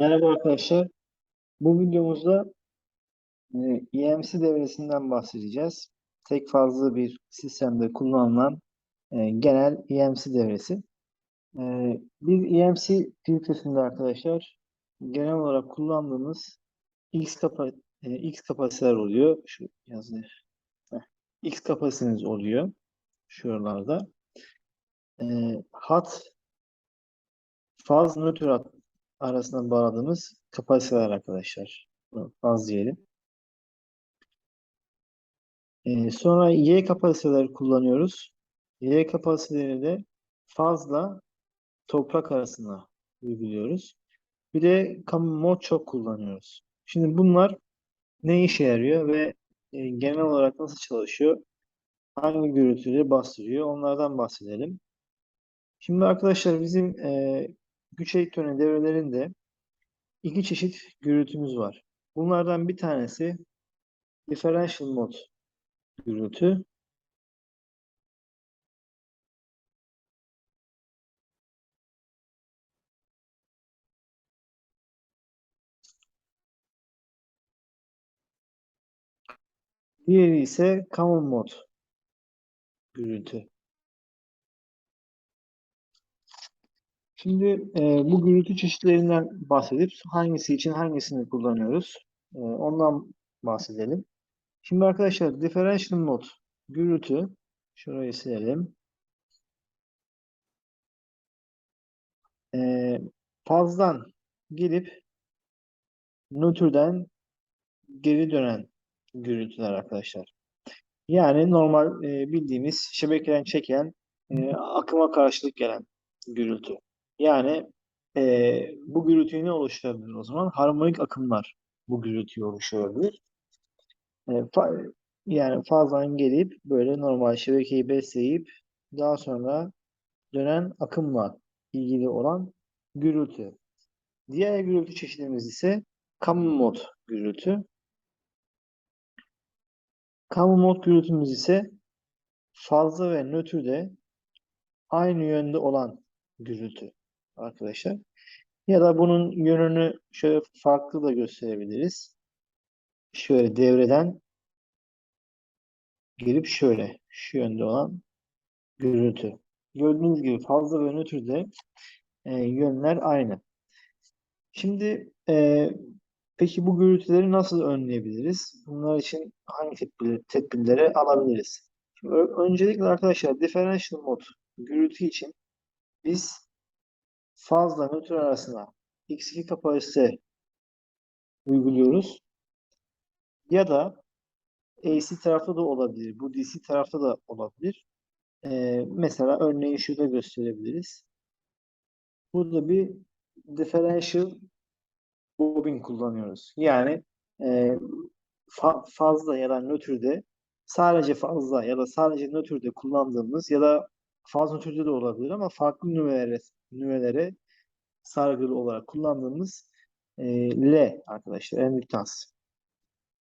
Merhaba arkadaşlar. Bu videomuzda e, EMC devresinden bahsedeceğiz. Tek fazlı bir sistemde kullanılan e, genel EMC devresi. E, bir EMC filtresinde arkadaşlar genel olarak kullandığımız X, kapa e, X kapasiteler oluyor. Şu yazı. X kapasiteniz oluyor. Şuralarda. E, hat faz nötr hat arasında bağladığımız kapasiteler arkadaşlar. Faz diyelim. Ee, sonra Y kapasiteleri kullanıyoruz. Y kapasiteleri de fazla toprak arasında uyguluyoruz. Bir de mod çok kullanıyoruz. Şimdi bunlar ne işe yarıyor ve e, genel olarak nasıl çalışıyor? Hangi gürültüleri bastırıyor? Onlardan bahsedelim. Şimdi arkadaşlar bizim e, güç elektronik devrelerinde iki çeşit gürültümüz var. Bunlardan bir tanesi differential mod gürültü. Diğeri ise common mod gürültü. Şimdi e, bu gürültü çeşitlerinden bahsedip hangisi için hangisini kullanıyoruz? E, ondan bahsedelim. Şimdi arkadaşlar differential mod gürültü şurayı silelim. E, fazdan gelip nötrden geri dönen gürültüler arkadaşlar. Yani normal e, bildiğimiz şebekeden çeken e, akıma karşılık gelen gürültü. Yani e, bu gürültüyü ne oluşturabilir o zaman? Harmonik akımlar bu gürültüyü oluşturabilir. E, fa yani fazladan gelip böyle normal şebekeyi besleyip daha sonra dönen akımla ilgili olan gürültü. Diğer gürültü çeşidimiz ise kamu mod gürültü. Kamu mod gürültümüz ise fazla ve nötrde aynı yönde olan gürültü arkadaşlar. Ya da bunun yönünü şöyle farklı da gösterebiliriz. Şöyle devreden gelip şöyle şu yönde olan gürültü. Gördüğünüz gibi fazla ve nötrde e, yönler aynı. Şimdi e, peki bu gürültüleri nasıl önleyebiliriz? Bunlar için hangi tedbir, tedbirleri alabiliriz? Şimdi, öncelikle arkadaşlar differential mod gürültü için biz fazla nötr arasına x2 kapasite uyguluyoruz. Ya da AC tarafta da olabilir. Bu DC tarafta da olabilir. Ee, mesela örneğin şurada gösterebiliriz. Burada bir differential bobin kullanıyoruz. Yani e, fa fazla ya da nötrde sadece fazla ya da sadece nötrde kullandığımız ya da faz nötrde de olabilir ama farklı nüvelere, nüvelere sargılı olarak kullandığımız e, L arkadaşlar endüktans.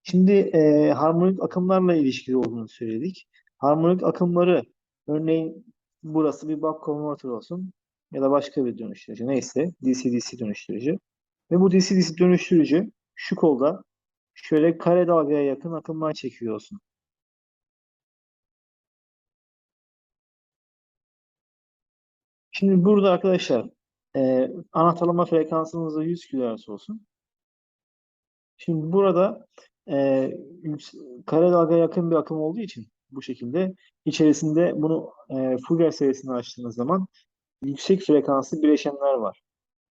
Şimdi e, harmonik akımlarla ilişkili olduğunu söyledik. Harmonik akımları örneğin burası bir buck converter olsun ya da başka bir dönüştürücü neyse DC-DC dönüştürücü. Ve bu DC-DC dönüştürücü şu kolda şöyle kare dalgaya yakın akımlar çekiyor olsun. Şimdi burada arkadaşlar e, anahtarlama frekansımız da 100 kHz olsun. Şimdi burada e, kare dalgaya yakın bir akım olduğu için bu şekilde içerisinde bunu e, Fourier serisini açtığınız zaman yüksek frekanslı bileşenler var.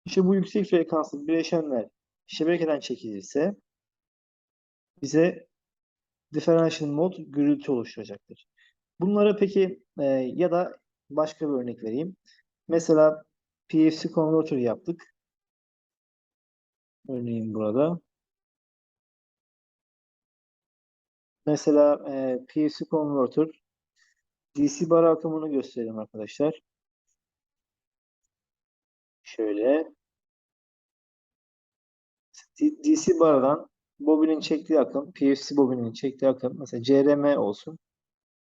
İşte bu yüksek frekanslı bileşenler şebekeden çekilirse bize differential mod gürültü oluşturacaktır. Bunları peki e, ya da başka bir örnek vereyim. Mesela PFC converter yaptık. Örneğin burada. Mesela e, PFC converter DC bar akımını göstereyim arkadaşlar. Şöyle DC bardan bobinin çektiği akım, PFC bobinin çektiği akım mesela CRM olsun.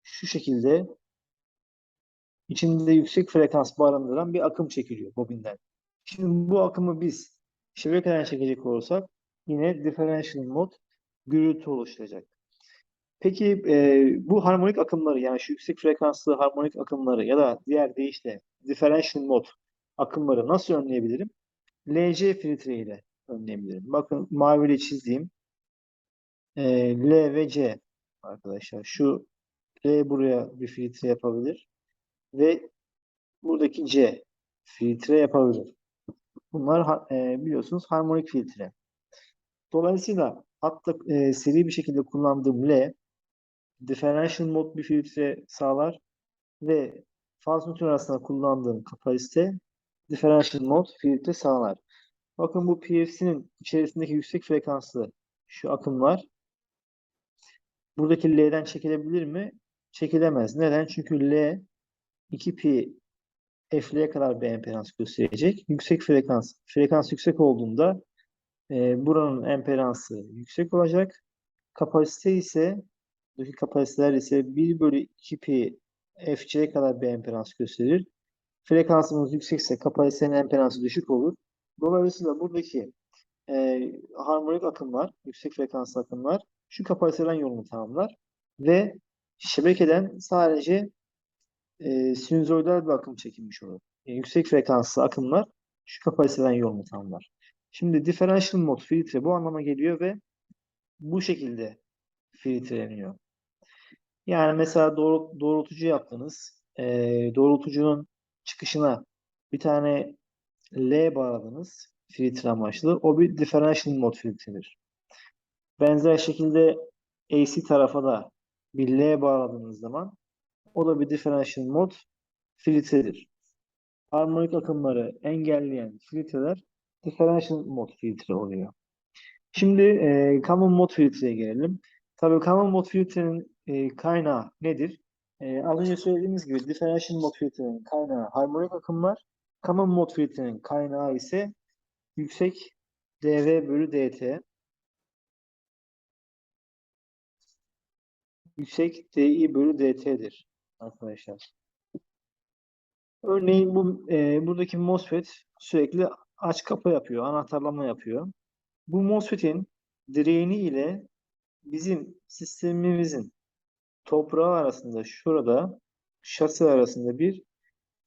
Şu şekilde içinde yüksek frekans barındıran bir akım çekiliyor bobinden. Şimdi bu akımı biz Şebekeden çekecek olursak yine differential mod gürültü oluşturacak. Peki e, bu harmonik akımları yani şu yüksek frekanslı harmonik akımları ya da diğer deyişle differential mod akımları nasıl önleyebilirim? LC filtre ile önleyebilirim. Bakın maviyle çizdiğim e, L ve C arkadaşlar. Şu L buraya bir filtre yapabilir ve buradaki C filtre yapabilir. Bunlar e, biliyorsunuz harmonik filtre. Dolayısıyla hatta e, seri bir şekilde kullandığım L differential mod bir filtre sağlar ve faz nötr arasında kullandığım kapasite differential mod filtre sağlar. Bakın bu PFC'nin içerisindeki yüksek frekanslı şu akımlar buradaki L'den çekilebilir mi? Çekilemez. Neden? Çünkü L 2pi F'ye kadar bir emperans gösterecek. Yüksek frekans. Frekans yüksek olduğunda e, buranın emperansı yüksek olacak. Kapasite ise buradaki kapasiteler ise 1 bölü 2 pi Fc'ye kadar bir emperans gösterir. Frekansımız yüksekse kapasitenin emperansı düşük olur. Dolayısıyla buradaki e, harmonik akımlar, yüksek frekanslı akımlar şu kapasiteden yolunu tamamlar ve şebekeden sadece e, sinüzoidal bir akım çekilmiş olur. E, yüksek frekanslı akımlar şu kapasiteden yolunu tamamlar. Şimdi differential mod filtre bu anlama geliyor ve bu şekilde filtreleniyor. Yani mesela doğru, doğrultucu yaptınız. E, doğrultucunun çıkışına bir tane L bağladınız filtre amaçlı. O bir differential mod filtredir. Benzer şekilde AC tarafa da bir L bağladığınız zaman o da bir differential mod filtredir. Harmonik akımları engelleyen filtreler differential mod filtre oluyor. Şimdi e, common mod filtreye gelelim. Tabii common mod filtrenin e, kaynağı nedir? E, az önce söylediğimiz gibi differential mod filtrenin kaynağı harmonik akımlar. Common mod filtrenin kaynağı ise yüksek dV bölü dt. Yüksek di bölü dt'dir arkadaşlar. Örneğin bu e, buradaki MOSFET sürekli aç kapa yapıyor, anahtarlama yapıyor. Bu MOSFET'in direğini ile bizim sistemimizin toprağı arasında şurada şasi arasında bir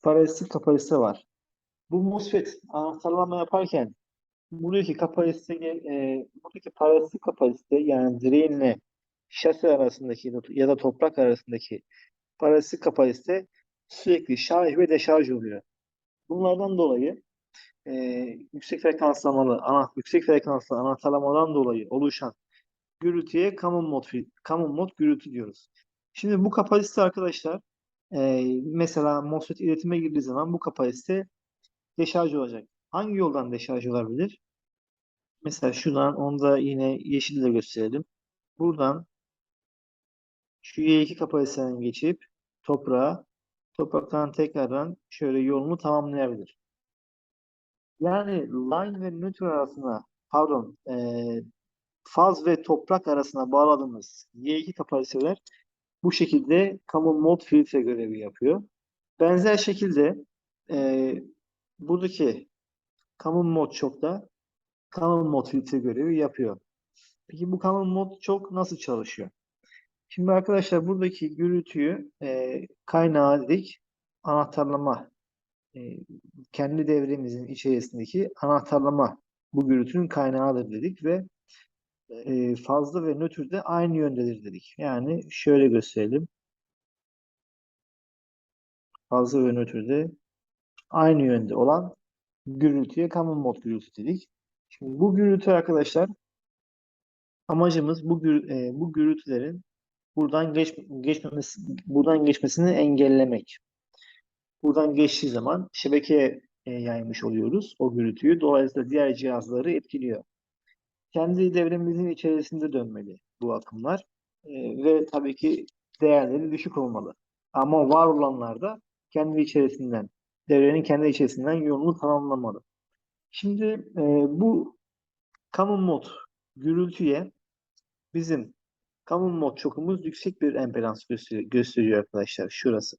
paralellik kapasite var. Bu MOSFET anahtarlama yaparken buradaki kapasite e, buradaki paralellik kapasite yani direğinle şasi arasındaki ya da toprak arasındaki paralellik kapasite sürekli şarj ve deşarj oluyor. Bunlardan dolayı e, yüksek frekanslamalı, ana, yüksek frekanslı anahtarlamadan dolayı oluşan gürültüye common mod, common mod gürültü diyoruz. Şimdi bu kapasite arkadaşlar e, mesela MOSFET iletime girdiği zaman bu kapasite deşarj olacak. Hangi yoldan deşarj olabilir? Mesela şuradan onu da yine yeşille gösterelim. Buradan şu Y2 kapasiteden geçip toprağa topraktan tekrardan şöyle yolunu tamamlayabilir. Yani line ve nötr arasında pardon e, faz ve toprak arasına bağladığımız Y2 kapasiteler bu şekilde common mode filtre görevi yapıyor. Benzer şekilde e, buradaki common mode çok da common mode filtre görevi yapıyor. Peki bu common mode çok nasıl çalışıyor? Şimdi arkadaşlar buradaki gürültüyü e, kaynağı dedik anahtarlama e, kendi devremizin içerisindeki anahtarlama bu gürültünün kaynağıdır dedik ve e, fazla ve nötr de aynı yöndedir dedik. Yani şöyle gösterelim. Fazla ve nötr de aynı yönde olan gürültüye common mode gürültü dedik. Şimdi bu gürültü arkadaşlar amacımız bu gür, e, bu gürültülerin buradan geç, geçmemesi buradan geçmesini engellemek. Buradan geçtiği zaman şebekeye e, yaymış oluyoruz o gürültüyü. Dolayısıyla diğer cihazları etkiliyor. Kendi devremimizin içerisinde dönmeli bu akımlar. E, ve tabii ki değerleri düşük olmalı. Ama var olanlarda kendi içerisinden, devrenin kendi içerisinden yolunu tamamlamalı. Şimdi e, bu common mod gürültüye bizim common mod çokumuz yüksek bir emperans gösteriyor, arkadaşlar. Şurası.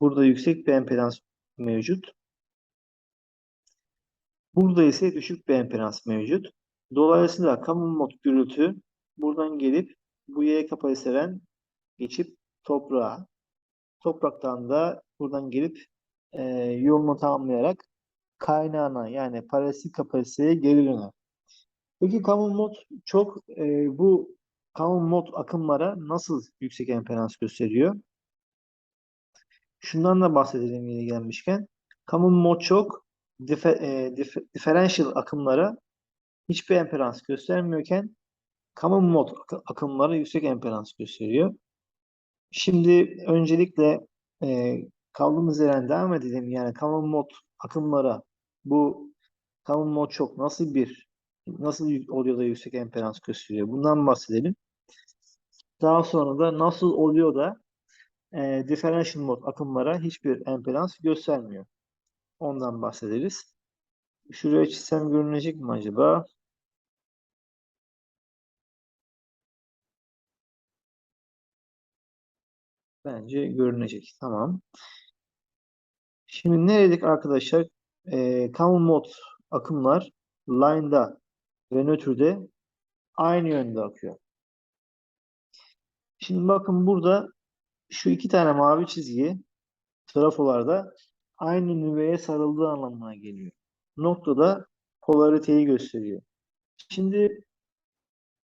Burada yüksek bir empedans mevcut. Burada ise düşük bir emperans mevcut. Dolayısıyla common mode gürültü buradan gelip bu Y kapasiteden geçip toprağa, topraktan da buradan gelip e, yolunu tamamlayarak kaynağına yani parasitlik kapasiteye geri döner. Peki common mod çok e, bu common mod akımlara nasıl yüksek emperans gösteriyor? Şundan da bahsedelim yeni gelmişken. Common mod çok dife, e, dif, differential akımlara hiçbir emperans göstermiyorken common mod akımlara yüksek emperans gösteriyor. Şimdi öncelikle e, kaldığımız yerden devam edelim. Yani common mod akımlara bu common mod çok nasıl bir nasıl oluyor da yüksek emperans gösteriyor? Bundan bahsedelim. Daha sonra da nasıl oluyor da e, differential mod akımlara hiçbir emperans göstermiyor. Ondan bahsederiz. Şuraya çizsem görünecek mi acaba? Bence görünecek. Tamam. Şimdi ne dedik arkadaşlar? E, common mod akımlar line'da ve nötrde aynı yönde akıyor. Şimdi bakın burada şu iki tane mavi çizgi trafolarda aynı nüveye sarıldığı anlamına geliyor. Noktada polariteyi gösteriyor. Şimdi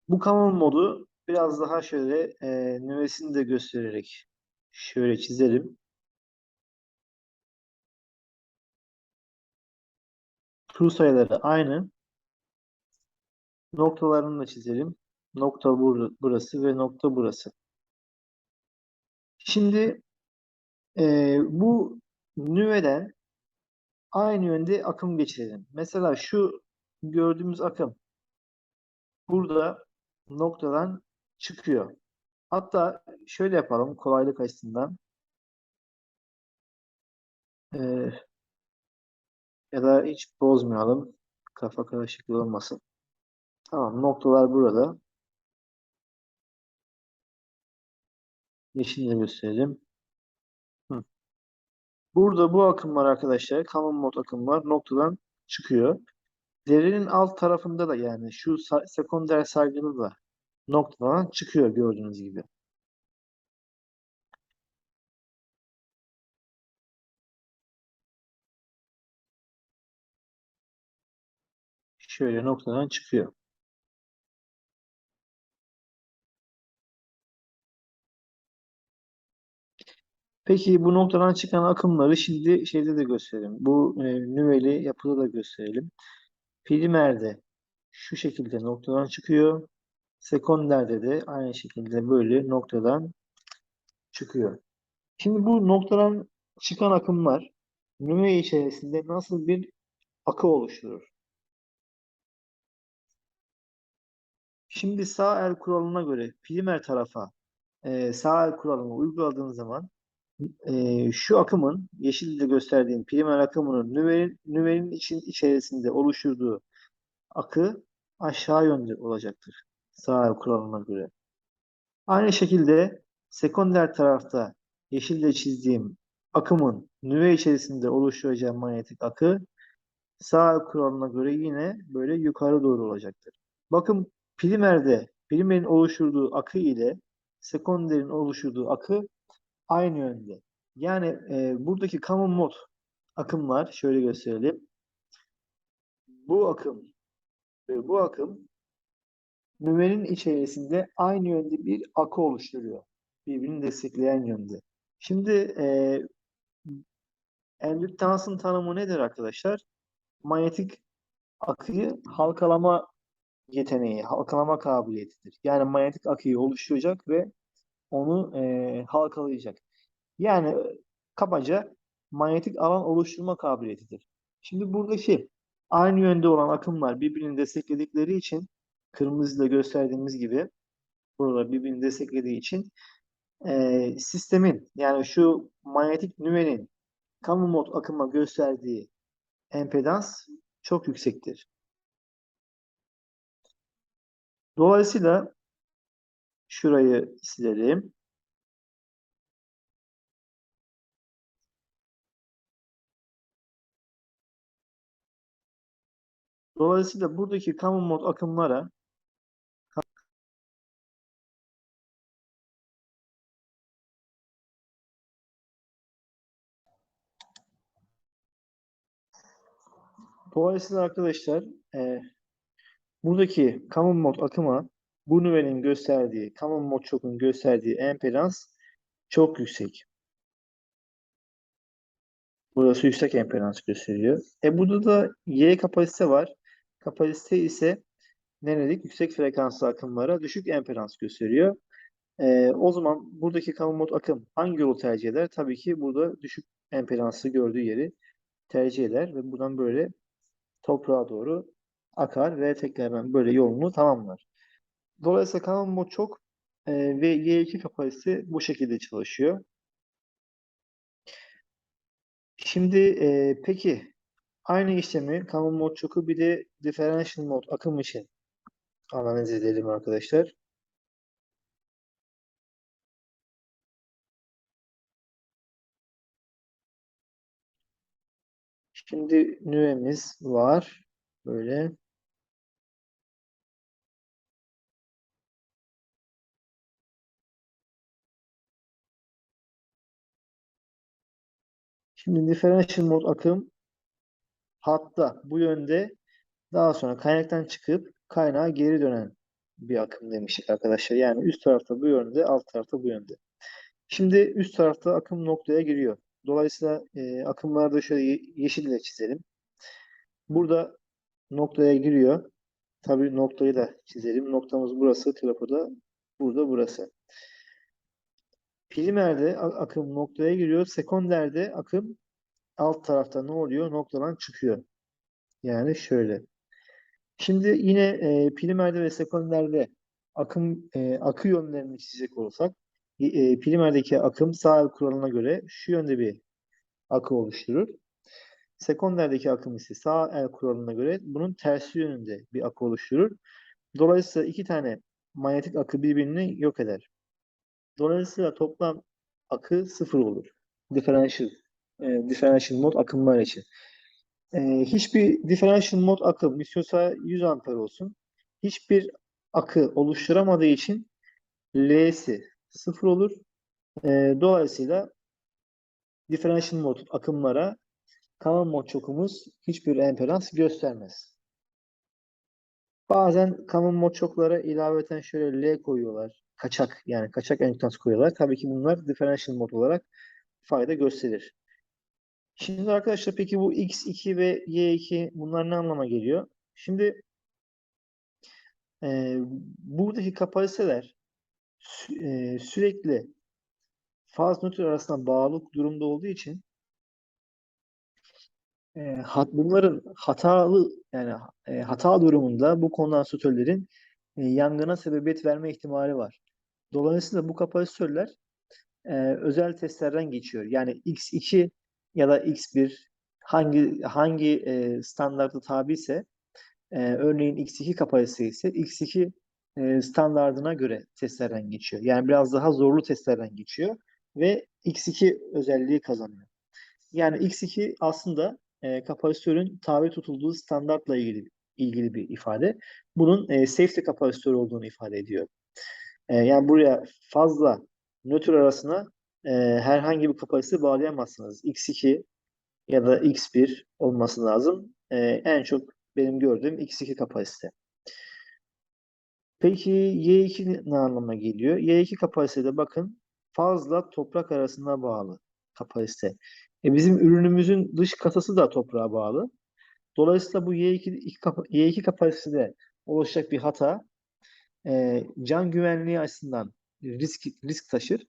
bu common modu biraz daha şöyle e, nüvesini de göstererek şöyle çizelim. True sayıları aynı. Noktalarını da çizelim. Nokta bur burası ve nokta burası. Şimdi e, bu nüveden aynı yönde akım geçirelim. Mesela şu gördüğümüz akım burada noktadan çıkıyor. Hatta şöyle yapalım kolaylık açısından. Ee, ya da hiç bozmayalım. Kafa karışıklığı olmasın. Tamam noktalar burada. Yeşille gösterelim. Burada bu akımlar arkadaşlar common mode akımlar noktadan çıkıyor. Derinin alt tarafında da yani şu sekonder sargılı da noktadan çıkıyor gördüğünüz gibi. Şöyle noktadan çıkıyor. Peki bu noktadan çıkan akımları şimdi şeyde de gösterelim. Bu e, nüveli yapıda da gösterelim. Primerde şu şekilde noktadan çıkıyor. Sekonderde de aynı şekilde böyle noktadan çıkıyor. Şimdi bu noktadan çıkan akımlar nüve içerisinde nasıl bir akı oluşturur? Şimdi sağ el kuralına göre primer tarafa e, sağ el kuralını uyguladığın zaman e, şu akımın yeşilde gösterdiğim primer akımının nüvenin, nüvenin için içerisinde oluşturduğu akı aşağı yönde olacaktır. Sağ kuralına göre. Aynı şekilde sekonder tarafta yeşille çizdiğim akımın nüve içerisinde oluşturacağı manyetik akı sağ kuralına göre yine böyle yukarı doğru olacaktır. Bakın primerde primerin oluşturduğu akı ile sekonderin oluşturduğu akı aynı yönde. Yani e, buradaki common mod akımlar şöyle gösterelim. Bu akım ve bu akım nüvenin içerisinde aynı yönde bir akı oluşturuyor. Birbirini destekleyen yönde. Şimdi e, endüktansın tanımı nedir arkadaşlar? Manyetik akıyı halkalama yeteneği, halkalama kabiliyetidir. Yani manyetik akıyı oluşturacak ve onu e, halkalayacak. Yani e, kabaca manyetik alan oluşturma kabiliyetidir. Şimdi buradaki aynı yönde olan akımlar birbirini destekledikleri için kırmızıyla gösterdiğimiz gibi burada birbirini desteklediği için e, sistemin yani şu manyetik nüvenin kamu mod akıma gösterdiği empedans çok yüksektir. Dolayısıyla şurayı silelim. Dolayısıyla buradaki common mode akımlara Dolayısıyla arkadaşlar e, buradaki common mode akıma bu nüvenin gösterdiği, common mode gösterdiği empedans çok yüksek. Burası yüksek empedans gösteriyor. E burada da Y kapasite var. Kapasite ise ne dedik? Yüksek frekanslı akımlara düşük empedans gösteriyor. E, o zaman buradaki common mode akım hangi yolu tercih eder? Tabii ki burada düşük empedansı gördüğü yeri tercih eder ve buradan böyle toprağa doğru akar ve tekrardan böyle yolunu tamamlar. Dolayısıyla mode çok e, ve Y2 kapasitesi bu şekilde çalışıyor. Şimdi e, peki aynı işlemi common mode çoku bir de differential mode akım için analiz edelim arkadaşlar. Şimdi nüvemiz var. Böyle. Şimdi differential mode akım hatta bu yönde daha sonra kaynaktan çıkıp kaynağa geri dönen bir akım demiştik arkadaşlar. Yani üst tarafta bu yönde, alt tarafta bu yönde. Şimdi üst tarafta akım noktaya giriyor. Dolayısıyla e, akımları da şöyle ye- yeşille çizelim. Burada noktaya giriyor. Tabii noktayı da çizelim. Noktamız burası, trafoda burada burası. Primerde akım noktaya giriyor. Sekonderde akım alt tarafta ne oluyor? Noktadan çıkıyor. Yani şöyle. Şimdi yine e, primerde ve sekonderde akım e, akı yönlerini çizecek olursak e, primerdeki akım sağ el kuralına göre şu yönde bir akı oluşturur. Sekonderdeki akım ise sağ el kuralına göre bunun tersi yönünde bir akı oluşturur. Dolayısıyla iki tane manyetik akı birbirini yok eder. Dolayısıyla toplam akı sıfır olur. Differential, e, differential mod akımlar için. E, hiçbir differential mod akım istiyorsa 100 amper olsun. Hiçbir akı oluşturamadığı için L'si sıfır olur. E, dolayısıyla differential mod akımlara common mod çokumuz hiçbir empedans göstermez. Bazen common mod çoklara ilaveten şöyle L koyuyorlar. Kaçak yani kaçak endüktans koyuyorlar. Tabii ki bunlar differential mod olarak fayda gösterir. Şimdi arkadaşlar peki bu X2 ve Y2 bunlar ne anlama geliyor? Şimdi e, buradaki kapasiteler sü- e, sürekli faz nötr arasında bağlı durumda olduğu için e, hat, bunların hatalı yani e, hata durumunda bu kondansatörlerin e, yangına sebebiyet verme ihtimali var. Dolayısıyla bu kapasitörler e, özel testlerden geçiyor. Yani X2 ya da X1 hangi hangi e, standarda tabi ise e, örneğin X2 kapasitesi ise X2 e, standardına göre testlerden geçiyor. Yani biraz daha zorlu testlerden geçiyor ve X2 özelliği kazanıyor. Yani X2 aslında e, kapasitörün tabi tutulduğu standartla ilgili ilgili bir ifade. Bunun e, safety kapasitör olduğunu ifade ediyor. E, yani buraya fazla nötr arasına e, herhangi bir kapasite bağlayamazsınız. X2 ya da X1 olması lazım. E, en çok benim gördüğüm X2 kapasite. Peki Y2 ne anlama geliyor? Y2 kapasitede bakın fazla toprak arasına bağlı kapasite. E bizim ürünümüzün dış kasası da toprağa bağlı. Dolayısıyla bu Y2, iki kapa- Y2 kapasitede oluşacak bir hata e, can güvenliği açısından risk risk taşır.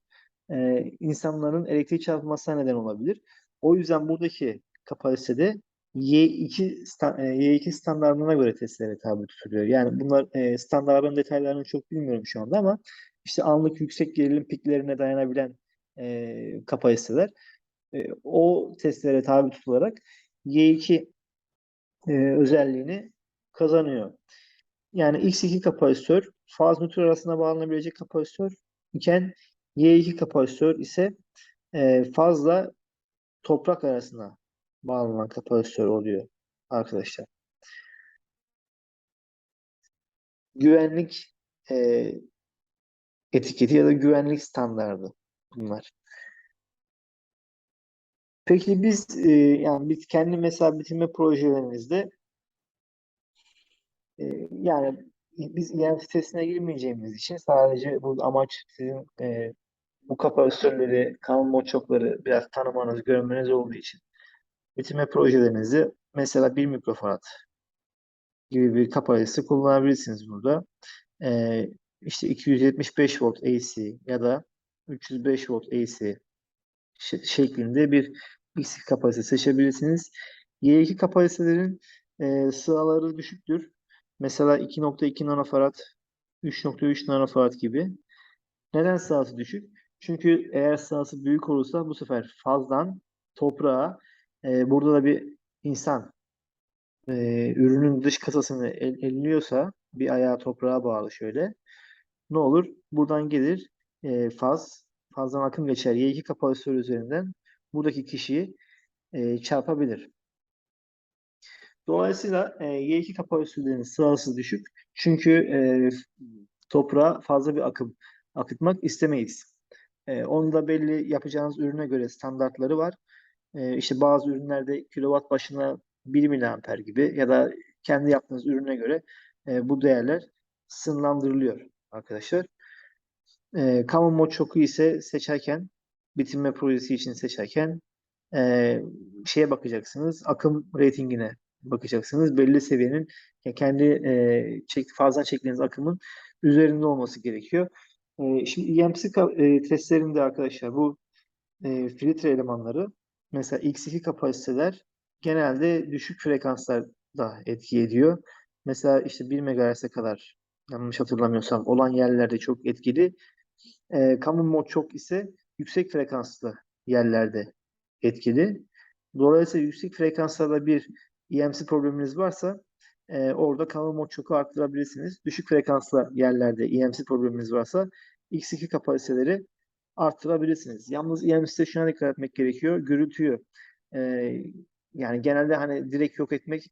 E, insanların elektrik çarpmasına neden olabilir. O yüzden buradaki kapasitede Y2 sta- e, Y2 standartına göre testlere tabi tutuluyor. Yani bunlar e, standartların detaylarını çok bilmiyorum şu anda ama işte anlık yüksek gerilim piklerine dayanabilen e, kapasiteler e, o testlere tabi tutularak Y2 e, özelliğini kazanıyor. Yani X2 kapasitör faz nötr arasına bağlanabilecek kapasitör iken Y2 kapasitör ise e, fazla toprak arasına bağlanan kapasitör oluyor arkadaşlar. güvenlik e, etiketi ya da güvenlik standardı bunlar. Peki biz e, yani biz kendi mesela bitirme projelerimizde yani biz EM sitesine girmeyeceğimiz için sadece bu amaç sizin e, bu kapasitörleri, kanal moçokları biraz tanımanız, görmeniz olduğu için bitirme projelerinizi mesela 1 mikrofarad gibi bir kapasitesi kullanabilirsiniz burada. E, işte 275 volt AC ya da 305 volt AC şeklinde bir XC kapasite seçebilirsiniz. Y2 kapasitelerin e, sıraları düşüktür. Mesela 2.2 nanofarad, 3.3 nanofarad gibi. Neden sırası düşük? Çünkü eğer sırası büyük olursa bu sefer fazdan toprağa e, burada da bir insan e, ürünün dış kasasını el, elliyorsa bir ayağı toprağa bağlı şöyle. Ne olur? Buradan gelir e, faz, fazdan akım geçer. Y2 kapasitör üzerinden buradaki kişiyi e, çarpabilir. Dolayısıyla e, Y2 kapasitörlerinin sırası düşük. Çünkü e, toprağa fazla bir akım akıtmak istemeyiz. E, onun da belli yapacağınız ürüne göre standartları var. E, işte bazı ürünlerde kilowatt başına 1 miliamper gibi ya da kendi yaptığınız ürüne göre e, bu değerler sınırlandırılıyor arkadaşlar. E, Common Mode Choke'u ise seçerken bitirme projesi için seçerken e, şeye bakacaksınız. Akım ratingine bakacaksınız. Belli seviyenin kendi e, çek, fazla çektiğiniz akımın üzerinde olması gerekiyor. E, şimdi EMC e, testlerinde arkadaşlar bu e, filtre elemanları mesela X2 kapasiteler genelde düşük frekanslarda etki ediyor. Mesela işte 1 MHz'e kadar yanlış hatırlamıyorsam olan yerlerde çok etkili. E, common mode çok ise yüksek frekanslı yerlerde etkili. Dolayısıyla yüksek frekanslarda bir EMC probleminiz varsa e, orada common mode çoku arttırabilirsiniz. Düşük frekanslı yerlerde EMC probleminiz varsa X2 kapasiteleri arttırabilirsiniz. Yalnız EMC'de şuna dikkat etmek gerekiyor. Gürültüyü e, yani genelde hani direkt yok etmek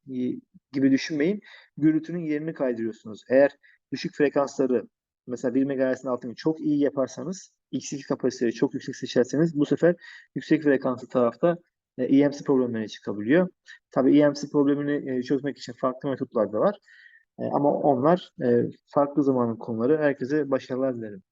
gibi düşünmeyin. Gürültünün yerini kaydırıyorsunuz. Eğer düşük frekansları mesela 1 MHz'in altını çok iyi yaparsanız X2 kapasiteleri çok yüksek seçerseniz bu sefer yüksek frekanslı tarafta EMC problemleri çıkabiliyor. Tabii EMC problemini e, çözmek için farklı metotlar da var. E, ama onlar e, farklı zamanın konuları. Herkese başarılar dilerim.